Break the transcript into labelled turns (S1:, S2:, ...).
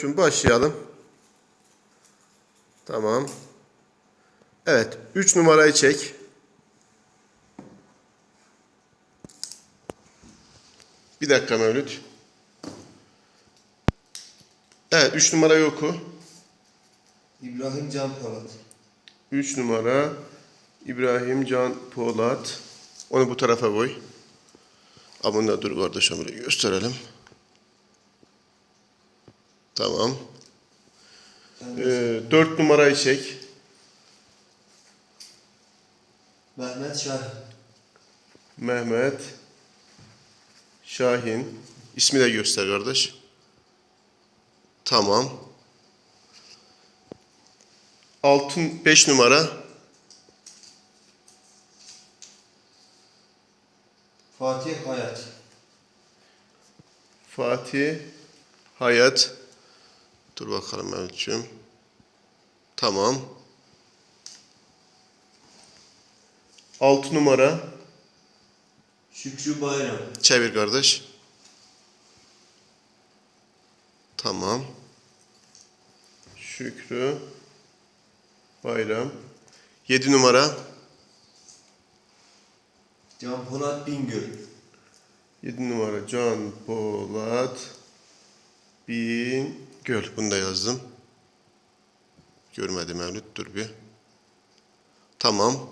S1: Şimdi başlayalım. Tamam. Evet. 3 numarayı çek. Bir dakika Mevlüt. Evet. 3 numarayı oku.
S2: İbrahim Can Polat.
S1: 3 numara İbrahim Can Polat. Onu bu tarafa koy. Da dur kardeşim gösterelim. Tamam. Ee, 4 numarayı çek.
S2: Mehmet Şahin.
S1: Mehmet Şahin. İsmi de göster kardeş. Tamam. Altın 5 numara.
S2: Fatih Hayat.
S1: Fatih Hayat. Dur bakalım Mehmetciğim. Tamam. 6 numara.
S2: Şükrü Bayram.
S1: Çevir kardeş. Tamam. Şükrü. Bayram. 7 numara.
S2: Can Polat Bingöl.
S1: 7 numara Can Polat Bin Göl. Bunu da yazdım. Görmedim Mevlüt. Dur bir. Tamam.